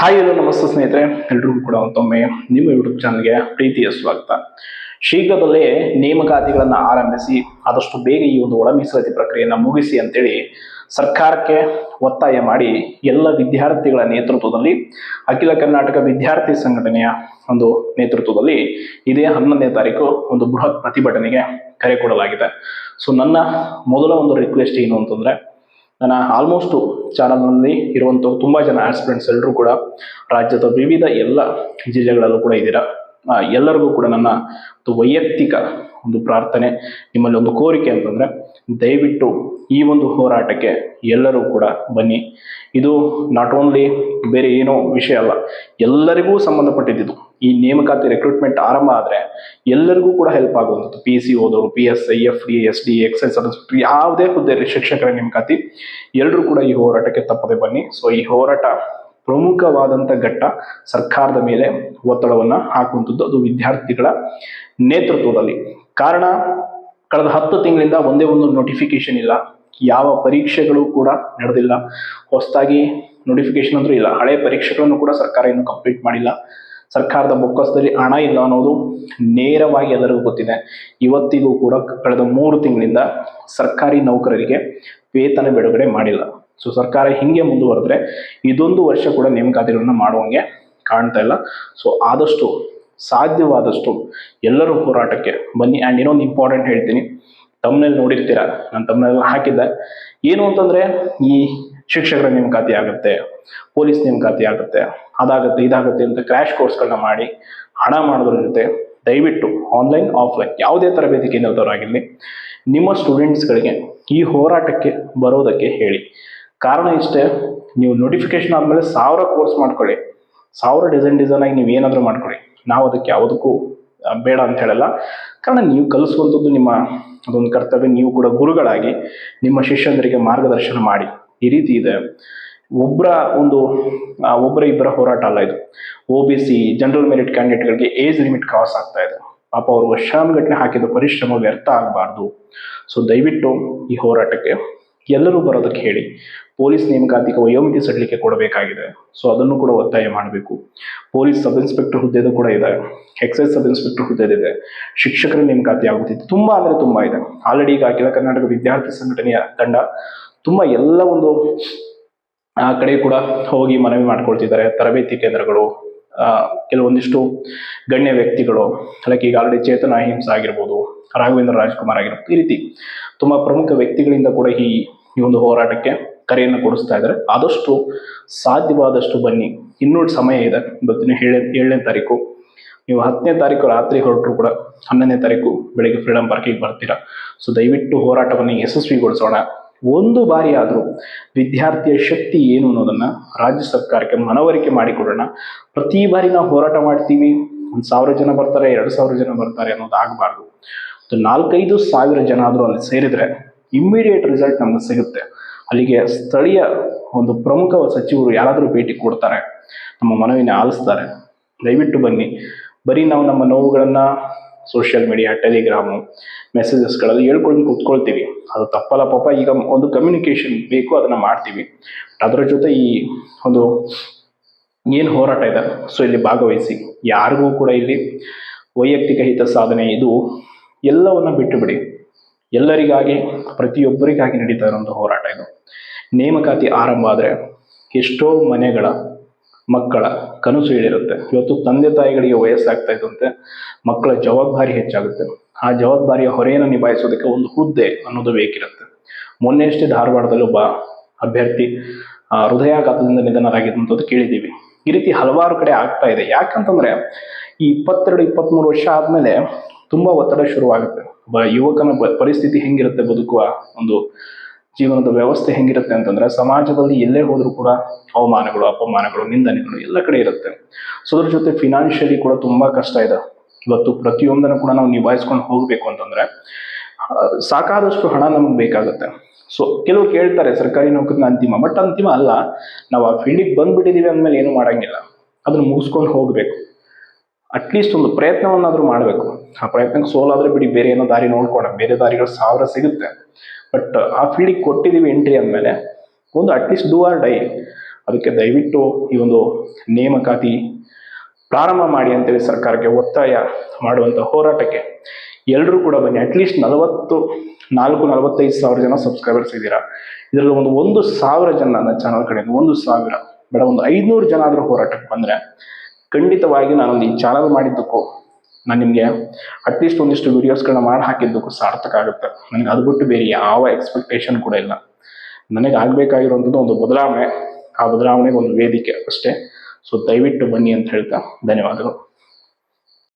Hi ಎಲ್ಲ ನಮಸ್ತೆ ಸ್ನೇಹಿತರೆ. ಎಲ್ರಿಗೂ ಕೂಡ ಮತ್ತೊಮ್ಮೆ ನಿಮ್ಮ ಯೂಟ್ಯೂಬ್ ಚಾನಲ್ಗೆ ಪ್ರೀತಿಯ ಸ್ವಾಗತ. ಶೀಘ್ರದಲ್ಲೇ ನೇಮಕಾತಿಗಳನ್ನು ಆರಂಭಿಸಿ, ಆದಷ್ಟು ಬೇಗ ಈ ಒಂದು ಒಳ ಮೀಸಲಾತಿ ಪ್ರಕ್ರಿಯೆಯನ್ನು ಮುಗಿಸಿ ಅಂತೇಳಿ ಸರ್ಕಾರಕ್ಕೆ ಒತ್ತಾಯ ಮಾಡಿ ಎಲ್ಲ ವಿದ್ಯಾರ್ಥಿಗಳ ನೇತೃತ್ವದಲ್ಲಿ, ಅಖಿಲ ಕರ್ನಾಟಕ ವಿದ್ಯಾರ್ಥಿ ಸಂಘಟನೆಯ ಒಂದು ನೇತೃತ್ವದಲ್ಲಿ ಇದೇ ಹನ್ನೊಂದನೇ ತಾರೀಕು ಒಂದು ಬೃಹತ್ ಪ್ರತಿಭಟನೆಗೆ ಕರೆ ಕೊಡಲಾಗಿದೆ. ಸೊ ನನ್ನ ಮೊದಲ ಒಂದು ರಿಕ್ವೆಸ್ಟ್ ಏನು ಅಂತಂದ್ರೆ ನನ್ನ ಆಲ್ಮೋಸ್ಟು ಚಾನಲ್ನಲ್ಲಿ ಇರುವಂಥ ತುಂಬ ಜನ ಆಸ್ಪಿರೆಂಟ್ಸ್ ಎಲ್ಲರೂ ಕೂಡ ರಾಜ್ಯದ ವಿವಿಧ ಎಲ್ಲ ಜಿಲ್ಲೆಗಳಲ್ಲೂ ಕೂಡ ಇದ್ದೀರಾ. ಎಲ್ಲರಿಗೂ ಕೂಡ ನನ್ನ ವೈಯಕ್ತಿಕ ಒಂದು ಪ್ರಾರ್ಥನೆ, ನಿಮ್ಮಲ್ಲಿ ಒಂದು ಕೋರಿಕೆ ಅಂತಂದರೆ, ದಯವಿಟ್ಟು ಈ ಒಂದು ಹೋರಾಟಕ್ಕೆ ಎಲ್ಲರೂ ಕೂಡ ಬನ್ನಿ. ಇದು ನಾಟ್ ಓನ್ಲಿ ಬೇರೆ ಏನೋ ವಿಷಯ ಅಲ್ಲ, ಎಲ್ಲರಿಗೂ ಸಂಬಂಧಪಟ್ಟಿದ್ದು. ಈ ನೇಮಕಾತಿ ರೆಕ್ರೂಟ್ಮೆಂಟ್ ಆರಂಭ ಆದರೆ ಎಲ್ಲರಿಗೂ ಕೂಡ ಹೆಲ್ಪ್ ಆಗುವಂಥದ್ದು. ಪಿ ಸಿ ಓದೋರು P S I F D S D excise service ಯಾವುದೇ ಹುದ್ದೆ, ಶಿಕ್ಷಕರ ನೇಮಕಾತಿ ಎಲ್ಲರೂ ಕೂಡ ಈ ಹೋರಾಟಕ್ಕೆ ತಪ್ಪದೆ ಬನ್ನಿ. ಸೊ ಈ ಹೋರಾಟ ಪ್ರಮುಖವಾದಂಥ ಘಟ್ಟ ಸರ್ಕಾರದ ಮೇಲೆ ಒತ್ತಡವನ್ನು ಹಾಕುವಂಥದ್ದು ಅದು ವಿದ್ಯಾರ್ಥಿಗಳ ನೇತೃತ್ವದಲ್ಲಿ. ಕಾರಣ, ಕಳೆದ ಹತ್ತು ತಿಂಗಳಿಂದ ಒಂದೇ ಒಂದು ನೋಟಿಫಿಕೇಶನ್ ಇಲ್ಲ. ಯಾವ ಪರೀಕ್ಷೆಗಳು ಕೂಡ ನಡೆದಿಲ್ಲ. ಹೊಸದಾಗಿ ನೋಟಿಫಿಕೇಶನ್ ಅಂದ್ರೂ ಇಲ್ಲ. ಹಳೆ ಪರೀಕ್ಷೆಗಳನ್ನು ಕೂಡ ಸರ್ಕಾರ ಇನ್ನೂ ಕಂಪ್ಲೀಟ್ ಮಾಡಿಲ್ಲ. ಸರ್ಕಾರದ ಬೊಕ್ಕಸದಲ್ಲಿ ಹಣ ಇಲ್ಲ ಅನ್ನೋದು ನೇರವಾಗಿ ಎಲ್ಲರಿಗೂ ಗೊತ್ತಿದೆ. ಇವತ್ತಿಗೂ ಕೂಡ ಕಳೆದ ಮೂರು ತಿಂಗಳಿಂದ ಸರ್ಕಾರಿ ನೌಕರರಿಗೆ ವೇತನ ಬಿಡುಗಡೆ ಮಾಡಿಲ್ಲ. ಸೊ ಸರ್ಕಾರ ಹಿಂಗೆ ಮುಂದುವರೆದ್ರೆ ಇದೊಂದು ವರ್ಷ ಕೂಡ ನೇಮಕಾತಿಗಳನ್ನ ಮಾಡುವಂಗೆ ಕಾಣ್ತಾ ಇಲ್ಲ. ಸೊ ಆದಷ್ಟು ಸಾಧ್ಯವಾದಷ್ಟು ಎಲ್ಲರೂ ಹೋರಾಟಕ್ಕೆ ಬನ್ನಿ. ಆ್ಯಂಡ್ ಇನ್ನೊಂದು ಇಂಪಾರ್ಟೆಂಟ್ ಹೇಳ್ತೀನಿ. ತಮ್ಮನಲ್ಲಿ ನೋಡಿರ್ತೀರಾ? ನಾನು ತಮ್ಮನೆಲ್ಲ ಹಾಕಿದ್ದೆ. ಏನು ಅಂತಂದರೆ ಈ ಶಿಕ್ಷಕರ ನೇಮಕಾತಿ ಆಗುತ್ತೆ, ಪೊಲೀಸ್ ನೇಮಕಾತಿ ಆಗುತ್ತೆ, ಅದಾಗುತ್ತೆ, ಇದಾಗುತ್ತೆ ಅಂತ ಕ್ರ್ಯಾಶ್ ಕೋರ್ಸ್ಗಳನ್ನ ಮಾಡಿ ಹಣ ಮಾಡೋದ್ರ ಜೊತೆ ದಯವಿಟ್ಟು ಆನ್ಲೈನ್ ಆಫ್ಲೈನ್ ಯಾವುದೇ ತರಬೇತಿ ಕೇಂದ್ರದವರಾಗಿರಲಿ, ನಿಮ್ಮ ಸ್ಟೂಡೆಂಟ್ಸ್ಗಳಿಗೆ ಈ ಹೋರಾಟಕ್ಕೆ ಬರೋದಕ್ಕೆ ಹೇಳಿ. ಕಾರಣ ಇಷ್ಟೇ, ನೀವು ನೋಟಿಫಿಕೇಶನ್ ಆದಮೇಲೆ ಸಾವಿರ ಕೋರ್ಸ್ ಮಾಡ್ಕೊಳ್ಳಿ. ಸಾವಿರ ಡಿಸೈನ್ ಡಿಸೈನ್ ಆಗಿ ನೀವು ಏನಾದರೂ ಮಾಡ್ಕೊಳ್ಳಿ. ನಾವು ಅದಕ್ಕೆ ಯಾವುದಕ್ಕೂ ಬೇಡ ಅಂತ ಹೇಳಲ್ಲ. ಕಾರಣ ನೀವು ಕಲಿಸುವಂಥದ್ದು ನಿಮ್ಮ ಅದೊಂದು ಕರ್ತವ್ಯ. ನೀವು ಕೂಡ ಗುರುಗಳಾಗಿ ನಿಮ್ಮ ಶಿಷ್ಯಂದರಿಗೆ ಮಾರ್ಗದರ್ಶನ ಮಾಡಿ. ಈ ರೀತಿ ಇದೆ. ಒಬ್ಬರ ಒಂದು ಒಬ್ಬರ ಇಬ್ಬರ ಹೋರಾಟ ಅಲ್ಲ ಇದು. O B C general merit ಕ್ಯಾಂಡಿಡೇಟ್ಗಳಿಗೆ age limit cross ಆಗ್ತಾ ಇದೆ. ಪಾಪ ಅವರು ವರ್ಷಾನುಗಟ್ಟಲೆ ಹಾಕಿದ ಪರಿಶ್ರಮ ವ್ಯರ್ಥ ಆಗಬಾರ್ದು. ಸೊ ದಯವಿಟ್ಟು ಈ ಹೋರಾಟಕ್ಕೆ ಎಲ್ಲರೂ ಬರೋದಕ್ಕೆ ಹೇಳಿ. ಪೊಲೀಸ್ ನೇಮಕಾತಿಗೆ ವಯೋಮಿತಿ ಸಡಿಲಿಕೆ ಕೊಡಬೇಕಾಗಿದೆ. ಸೊ ಅದನ್ನು ಕೂಡ ಒತ್ತಾಯ ಮಾಡಬೇಕು. ಪೊಲೀಸ್ ಸಬ್ ಇನ್ಸ್ಪೆಕ್ಟರ್ ಹುದ್ದೆದು ಕೂಡ ಇದೆ. ಎಕ್ಸೈಸ್ ಸಬ್ ಇನ್ಸ್ಪೆಕ್ಟರ್ ಹುದ್ದೆದಿದೆ ಶಿಕ್ಷಕರ ನೇಮಕಾತಿ ಆಗುತ್ತಿದೆ ತುಂಬ ಅಂದರೆ ತುಂಬ ಇದೆ. ಆಲ್ರೆಡಿ ಈಗ ಅಖಿಲ ಕರ್ನಾಟಕ ವಿದ್ಯಾರ್ಥಿ ಸಂಘಟನೆಯ ತಂಡ ತುಂಬ ಎಲ್ಲ ಒಂದು, ಆ ಕಡೆ ಕೂಡ ಹೋಗಿ ಮನವಿ ಮಾಡ್ಕೊಳ್ತಿದ್ದಾರೆ. ತರಬೇತಿ ಕೇಂದ್ರಗಳು ಕೆಲವೊಂದಿಷ್ಟು ಗಣ್ಯ ವ್ಯಕ್ತಿಗಳು ಲೈಕ್ ಈಗ ಆಲ್ರೆಡಿ ಚೇತನ ಅಹಿಂಸ ಆಗಿರ್ಬೋದು, ರಾಘವೇಂದ್ರ ರಾಜ್ಕುಮಾರ್ ಆಗಿರ್ಬೋದು, ಈ ರೀತಿ ತುಂಬ ಪ್ರಮುಖ ವ್ಯಕ್ತಿಗಳಿಂದ ಕೂಡ ಈ ಈ ಒಂದು ಹೋರಾಟಕ್ಕೆ ಕರೆಯನ್ನು ಕೊಡಿಸ್ತಾ ಇದ್ದಾರೆ. ಆದಷ್ಟು ಸಾಧ್ಯವಾದಷ್ಟು ಬನ್ನಿ. ಇನ್ನೂ ಸಮಯ ಇದೆ. ಇವತ್ತಿನ ಏಳನೇ ತಾರೀಕು. ನೀವು ಹತ್ತನೇ ತಾರೀಕು ರಾತ್ರಿ ಹೊರಟರು ಕೂಡ ಹನ್ನೊಂದನೇ ತಾರೀಕು ಬೆಳಿಗ್ಗೆ ಫ್ರೀಡಂ ಪಾರ್ಕಿಗೆ ಬರ್ತೀರಾ. ಸೊ ದಯವಿಟ್ಟು ಹೋರಾಟವನ್ನು ಯಶಸ್ವಿಗೊಳಿಸೋಣ. ಒಂದು ಬಾರಿ ಆದರೂ ವಿದ್ಯಾರ್ಥಿಯ ಶಕ್ತಿ ಏನು ಅನ್ನೋದನ್ನ ರಾಜ್ಯ ಸರ್ಕಾರಕ್ಕೆ ಮನವರಿಕೆ ಮಾಡಿಕೊಡೋಣ. ಪ್ರತಿ ಬಾರಿ ನಾವು ಹೋರಾಟ ಮಾಡ್ತೀವಿ. ಒಂದು ಸಾವಿರ ಜನ ಬರ್ತಾರೆ, ಎರಡು ಸಾವಿರ ಜನ ಬರ್ತಾರೆ ಅನ್ನೋದು ಆಗಬಾರ್ದು ನಾಲ್ಕೈದು ಸಾವಿರ ಜನ ಆದರೂ ಅಲ್ಲಿ ಸೇರಿದರೆ ಇಮ್ಮಿಡಿಯೇಟ್ ರಿಸಲ್ಟ್ ನಮಗೆ ಸಿಗುತ್ತೆ. ಅಲ್ಲಿಗೆ ಸ್ಥಳೀಯ ಒಂದು ಪ್ರಮುಖ ಸಚಿವರು ಯಾರಾದರೂ ಭೇಟಿ ಕೊಡ್ತಾರೆ, ನಮ್ಮ ಮನವಿನ ಆಲಿಸ್ತಾರೆ. ದಯವಿಟ್ಟು ಬನ್ನಿ. ಬರೀ ನಾವು ನಮ್ಮ ನೋವುಗಳನ್ನು ಸೋಷಿಯಲ್ ಮೀಡಿಯಾ ಟೆಲಿಗ್ರಾಮು ಮೆಸೇಜಸ್ಗಳಲ್ಲಿ ಹೇಳ್ಕೊಂಡು ಕೂತ್ಕೊಳ್ತೀವಿ. ಅದು ತಪ್ಪಲ್ಲ ಪಾಪ, ಈಗ ಒಂದು ಕಮ್ಯುನಿಕೇಷನ್ ಬೇಕು, ಅದನ್ನು ಮಾಡ್ತೀವಿ. ಅದರ ಜೊತೆ ಈ ಒಂದು ಏನು ಹೋರಾಟ ಇದೆ ಸೊ ಇಲ್ಲಿ ಭಾಗವಹಿಸಿ. ಯಾರಿಗೂ ಕೂಡ ಇಲ್ಲಿ ವೈಯಕ್ತಿಕ ಹಿತ ಸಾಧನೆ ಇದು ಎಲ್ಲವನ್ನ ಬಿಟ್ಟು ಬಿಡಿ ಎಲ್ಲರಿಗಾಗಿ, ಪ್ರತಿಯೊಬ್ಬರಿಗಾಗಿ ನಡೀತಾ ಇರುವಂಥ ಹೋರಾಟ ಇದು. ನೇಮಕಾತಿ ಆರಂಭ ಆದರೆ ಎಷ್ಟೋ ಮನೆಗಳ ಮಕ್ಕಳ ಕನಸು ಹೇಳಿರುತ್ತೆ. ಇವತ್ತು ತಂದೆ ತಾಯಿಗಳಿಗೆ ವಯಸ್ಸಾಗ್ತಾ ಇದ್ದಂತೆ ಮಕ್ಕಳ ಜವಾಬ್ದಾರಿ ಹೆಚ್ಚಾಗುತ್ತೆ. ಆ ಜವಾಬ್ದಾರಿಯ ಹೊರೆಯನ್ನು ನಿಭಾಯಿಸೋದಕ್ಕೆ ಒಂದು ಹುದ್ದೆ ಅನ್ನೋದು ಬೇಕಿರುತ್ತೆ. ಮೊನ್ನೆಯಷ್ಟೇ ಧಾರವಾಡದಲ್ಲಿ ಒಬ್ಬ ಅಭ್ಯರ್ಥಿ ಹೃದಯಾಘಾತದಿಂದ ನಿಧನರಾಗಿದ್ದಂಥದ್ದು ಕೇಳಿದ್ದೀವಿ. ಈ ರೀತಿ ಹಲವಾರು ಕಡೆ ಆಗ್ತಾ ಇದೆ. ಯಾಕಂತಂದ್ರೆ ಈ ಇಪ್ಪತ್ತೆರಡು ಇಪ್ಪತ್ತ್ಮೂರು ವರ್ಷ ಆದಮೇಲೆ ತುಂಬ ಒತ್ತಡ ಶುರುವಾಗುತ್ತೆ. ಒಬ್ಬ ಯುವಕನ ಪರಿಸ್ಥಿತಿ ಹೆಂಗಿರುತ್ತೆ ಬದುಕುವ ಒಂದು ಜೀವನದ ವ್ಯವಸ್ಥೆ ಹೆಂಗಿರುತ್ತೆ ಅಂತಂದ್ರೆ ಸಮಾಜದಲ್ಲಿ ಎಲ್ಲೇ ಹೋದರೂ ಕೂಡ ಅವಮಾನಗಳು, ಅಪಮಾನಗಳು, ನಿಂದನೆಗಳು ಎಲ್ಲ ಕಡೆ ಇರುತ್ತೆ. ಸೊ, ಅದ್ರ ಜೊತೆ ಫಿನಾನ್ಷಿಯಲಿ ಕೂಡ ತುಂಬಾ ಕಷ್ಟ ಇದೆ. ಇವತ್ತು ಪ್ರತಿಯೊಂದನ್ನು ಕೂಡ ನಾವು ನಿಭಾಯಿಸ್ಕೊಂಡು ಹೋಗಬೇಕು ಅಂತಂದ್ರೆ ಸಾಕಾದಷ್ಟು ಹಣ ನಮಗೆ ಬೇಕಾಗುತ್ತೆ. ಸೊ, ಕೆಲವರು ಕೇಳ್ತಾರೆ, ಸರ್ಕಾರಿ ನೌಕರಿನ ಅಂತಿಮ, ಬಟ್ ಅಂತಿಮ ಅಲ್ಲ, ನಾವು ಆ ಫೀಲ್ಡಿಗೆ ಬಂದ್ಬಿಟ್ಟಿದೀವಿ ಅಂದಮೇಲೆ ಏನು ಮಾಡಂಗಿಲ್ಲ. ಅದನ್ನ ಮುಗಿಸ್ಕೊಂಡು ಹೋಗಬೇಕು. ಅಟ್ಲೀಸ್ಟ್ ಒಂದು ಪ್ರಯತ್ನವನ್ನಾದ್ರೂ ಮಾಡಬೇಕು. ಆ ಪ್ರಯತ್ನಕ್ಕೆ ಸೋಲಾದ್ರೆ ಬಿಡಿ, ಬೇರೆ ಏನೋ ದಾರಿ ನೋಡ್ಕೋಣ ಬೇರೆ ದಾರಿಗಳು ಸಾವಿರ ಸಿಗುತ್ತೆ. ಬಟ್ ಆ ಫೀಲ್ಡಿಗೆ ಕೊಟ್ಟಿದ್ದೀವಿ ಎಂಟ್ರಿ ಅಂದಮೇಲೆ, ಒಂದು ಅಟ್ಲೀಸ್ಟ್ ಡೂ ಆರ್ ಡೈ ಅದಕ್ಕೆ ದಯವಿಟ್ಟು ಈ ಒಂದು ನೇಮಕಾತಿ ಪ್ರಾರಂಭ ಮಾಡಿ ಅಂತೇಳಿ ಸರ್ಕಾರಕ್ಕೆ ಒತ್ತಾಯ ಮಾಡುವಂಥ ಹೋರಾಟಕ್ಕೆ ಎಲ್ಲರೂ ಕೂಡ ಬನ್ನಿ. ಅಟ್ಲೀಸ್ಟ್ ನಲವತ್ತು, ನಾಲ್ಕು, ನಲವತ್ತೈದು ಸಾವಿರ ಜನ ಸಬ್ಸ್ಕ್ರೈಬರ್ಸ್ ಇದ್ದೀರಾ. ಇದರಲ್ಲಿ ಒಂದು ಒಂದು ಸಾವಿರ ಜನ ನನ್ನ ಚಾನಲ್ ಕಡೆ ಒಂದು ಸಾವಿರ, ಬೇಡ, ಒಂದು ಐದುನೂರು ಜನ ಆದರೂ ಹೋರಾಟಕ್ಕೆ ಬಂದರೆ ಖಂಡಿತವಾಗಿ ನಾನೊಂದು ಈ ಚಾನಲ್ ಮಾಡಿದ್ದಕ್ಕೂ ನಾನು ನಿಮಗೆ ಅಟ್ಲೀಸ್ಟ್ ಒಂದಿಷ್ಟು ವೀಡಿಯೋಸ್ಗಳನ್ನ ಮಾಡಿ ಹಾಕಿದ್ದಕ್ಕೂ ಸಾರ್ಥಕ ಆಗುತ್ತೆ. ನನಗೆ ಅದು ಬಿಟ್ಟು ಬೇರೆ ಯಾವ ಎಕ್ಸ್ಪೆಕ್ಟೇಷನ್ ಕೂಡ ಇಲ್ಲ. ನನಗೆ ಆಗಬೇಕಾಗಿರುವಂಥದ್ದು ಒಂದು ಬದಲಾವಣೆ, ಆ ಬದಲಾವಣೆಗೆ ಒಂದು ವೇದಿಕೆ ಅಷ್ಟೇ. ಸೊ ದಯವಿಟ್ಟು ಬನ್ನಿ ಅಂತ ಹೇಳ್ತಾ ಧನ್ಯವಾದಗಳು.